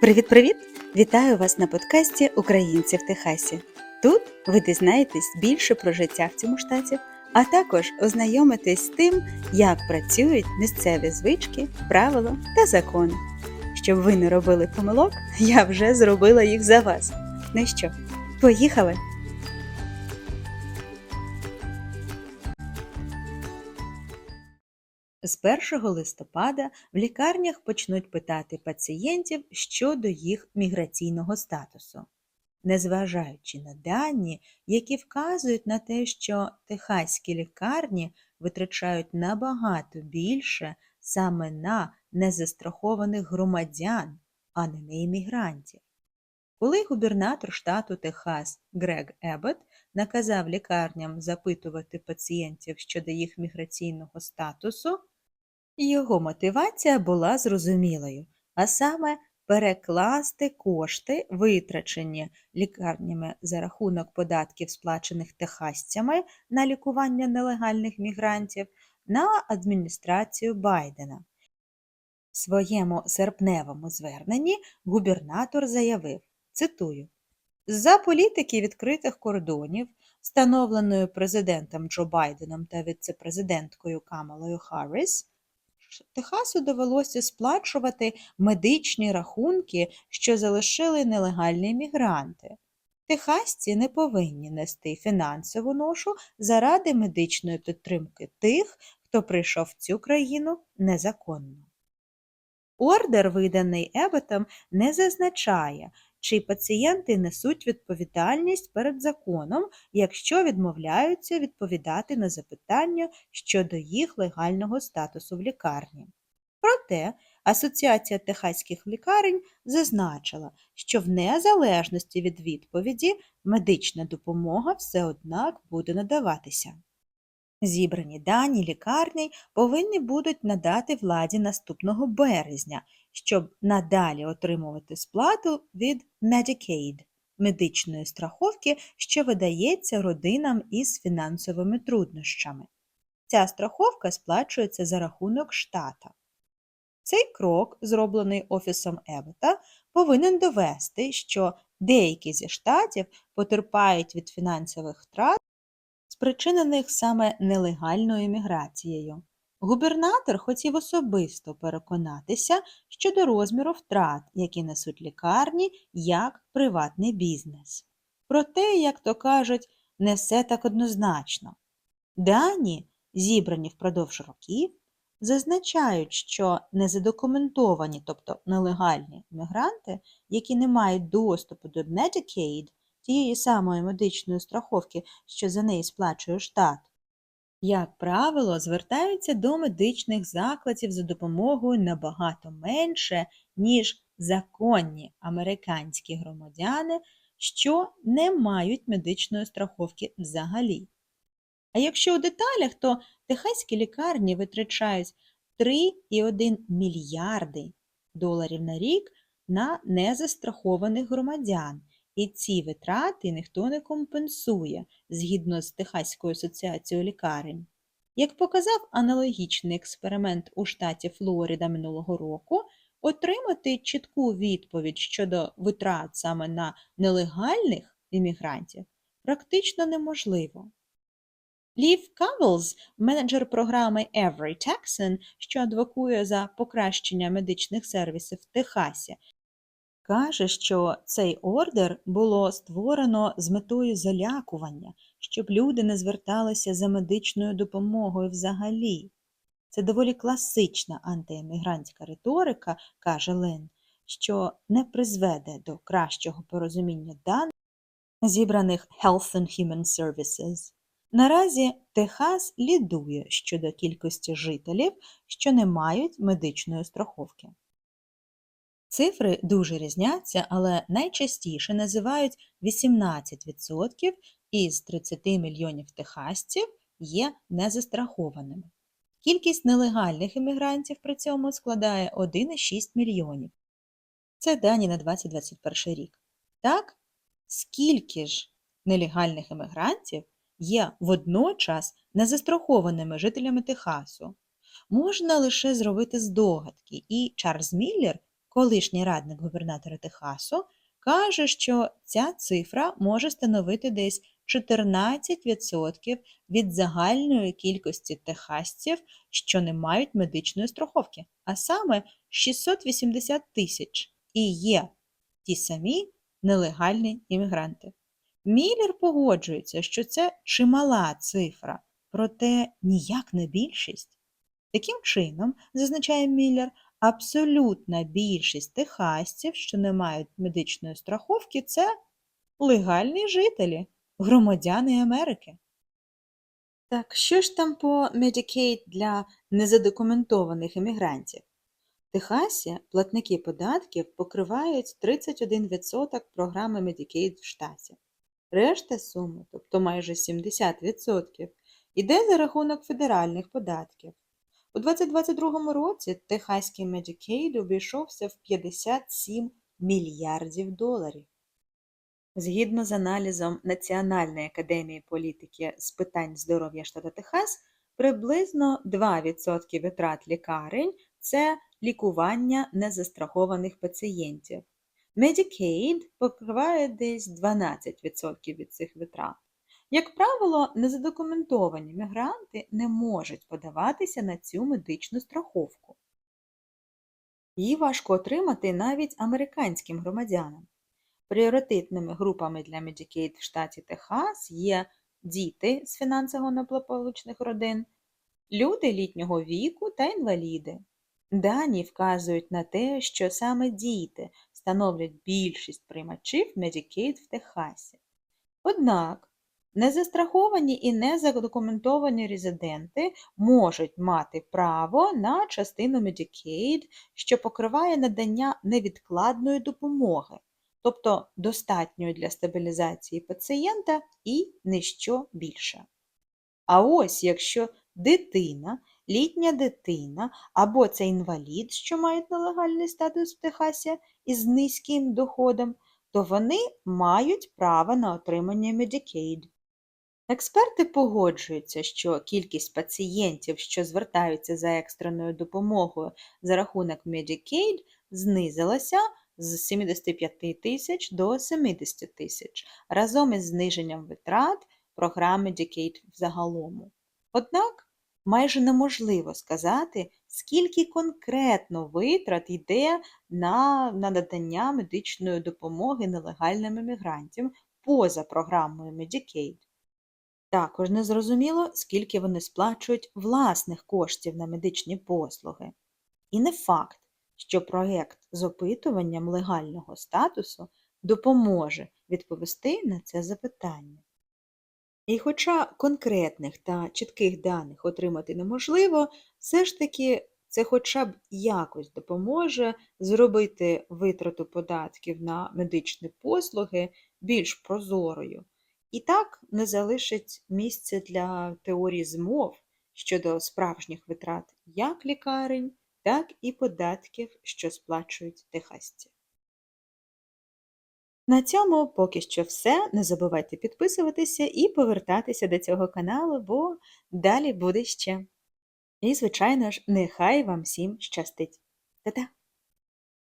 Привіт-привіт! Вітаю вас на подкасті Українці в Техасі. Тут ви дізнаєтесь більше про життя в цьому штаті, а також ознайомитесь з тим, як працюють місцеві звички, правила та закони. Щоб ви не робили помилок, я вже зробила їх за вас. Ну що, поїхали? З 1 листопада в лікарнях почнуть питати пацієнтів щодо їх міграційного статусу. Незважаючи на дані, які вказують на те, що техаські лікарні витрачають набагато більше саме на незастрахованих громадян, а не на іммігрантів. Коли губернатор штату Техас Грег Еббот наказав лікарням запитувати пацієнтів щодо їх міграційного статусу, його мотивація була зрозумілою, а саме перекласти кошти, витрачені лікарнями за рахунок податків, сплачених техасцями на лікування нелегальних мігрантів, на адміністрацію Байдена. В своєму серпневому зверненні губернатор заявив, цитую, за політики відкритих кордонів, встановленої президентом Джо Байденом та віцепрезиденткою Камалою Харріс, Техасу довелося сплачувати медичні рахунки, що залишили нелегальні мігранти. Техасці не повинні нести фінансову ношу заради медичної підтримки тих, хто прийшов в цю країну незаконно. Ордер, виданий Ебетом, не зазначає, чи пацієнти несуть відповідальність перед законом, якщо відмовляються відповідати на запитання щодо їх легального статусу в лікарні. Проте Асоціація техаських лікарень зазначила, що в незалежності від відповіді медична допомога все однак буде надаватися. Зібрані дані лікарні повинні будуть надати владі наступного березня, щоб надалі отримувати сплату від Medicaid – медичної страховки, що видається родинам із фінансовими труднощами. Ця страховка сплачується за рахунок штата. Цей крок, зроблений Офісом Ебета, повинен довести, що деякі зі штатів потерпають від фінансових втрат, спричинених саме нелегальною міграцією. Губернатор хотів особисто переконатися щодо розміру втрат, які несуть лікарні як приватний бізнес. Проте, як то кажуть, не все так однозначно. Дані, зібрані впродовж років, зазначають, що незадокументовані, тобто нелегальні мігранти, які не мають доступу до Medicaid, тієї самої медичної страховки, що за неї сплачує штат, як правило, звертаються до медичних закладів за допомогою набагато менше, ніж законні американські громадяни, що не мають медичної страховки взагалі. А якщо у деталях, то техаські лікарні витрачають 3,1 мільярди доларів на рік на незастрахованих громадян, і ці витрати ніхто не компенсує згідно з Техаською асоціацією лікарень. Як показав аналогічний експеримент у штаті Флорида минулого року, отримати чітку відповідь щодо витрат саме на нелегальних іммігрантів практично неможливо. Лів Кавелс, менеджер програми Every Texan, що адвокує за покращення медичних сервісів в Техасі, каже, що цей ордер було створено з метою залякування, щоб люди не зверталися за медичною допомогою взагалі. Це доволі класична антиемігрантська риторика, каже Лен, що не призведе до кращого порозуміння даних, зібраних Health and Human Services. Наразі Техас лідує щодо кількості жителів, що не мають медичної страховки. Цифри дуже різняться, але найчастіше називають 18% із 30 мільйонів техасців є незастрахованими. Кількість нелегальних іммігрантів при цьому складає 1,6 мільйонів. Це дані на 2021 рік. Так, скільки ж нелегальних іммігрантів є водночас незастрахованими жителями Техасу? Можна лише зробити здогадки, і Чарльз Міллер колишній радник губернатора Техасу, каже, що ця цифра може становити десь 14% від загальної кількості техасців, що не мають медичної страховки, а саме 680 тисяч і є ті самі нелегальні іммігранти. Міллер погоджується, що це чимала цифра, проте ніяк не більшість. Таким чином, зазначає Міллер, абсолютна більшість техасців, що не мають медичної страховки, це легальні жителі, громадяни Америки. Так що ж там по Medicaid для незадокументованих іммігрантів? В Техасі платники податків покривають 31% програми Medicaid в штаті. Решта суми, тобто майже 70%, йде за рахунок федеральних податків. У 2022 році техаський Medicaid обійшовся в 57 мільярдів доларів. Згідно з аналізом Національної академії політики з питань здоров'я штату Техас, приблизно 2% витрат лікарень це лікування незастрахованих пацієнтів. Medicaid покриває десь 12% від цих витрат. Як правило, незадокументовані мігранти не можуть подаватися на цю медичну страховку. Її важко отримати навіть американським громадянам. Пріоритетними групами для Medicaid в штаті Техас є діти з фінансово неплополучних родин, люди літнього віку та інваліди. Дані вказують на те, що саме діти становлять більшість приймачів Medicaid в Техасі. Однак незастраховані і незадокументовані резиденти можуть мати право на частину Medicaid, що покриває надання невідкладної допомоги, тобто достатньої для стабілізації пацієнта і ніщо більше. А ось якщо дитина, літня дитина або це інвалід, що мають нелегальний статус в Техасі із низьким доходом, то вони мають право на отримання Medicaid. Експерти погоджуються, що кількість пацієнтів, що звертаються за екстреною допомогою за рахунок Medicaid, знизилася з 75 тисяч до 70 тисяч разом із зниженням витрат програми Medicaid взагалому. Однак майже неможливо сказати, скільки конкретно витрат йде на, на надання медичної допомоги нелегальним іммігрантам поза програмою Medicaid. Також незрозуміло, скільки вони сплачують власних коштів на медичні послуги. І не факт, що проєкт з опитуванням легального статусу допоможе відповісти на це запитання. І хоча конкретних та чітких даних отримати неможливо, все ж таки це хоча б якось допоможе зробити витрату податків на медичні послуги більш прозорою. І так не залишить місця для теорії змов щодо справжніх витрат як лікарень, так і податків, що сплачують техасці. На цьому поки що все. Не забувайте підписуватися і повертатися до цього каналу, бо далі буде ще. І, звичайно ж, нехай вам всім щастить. Та-та!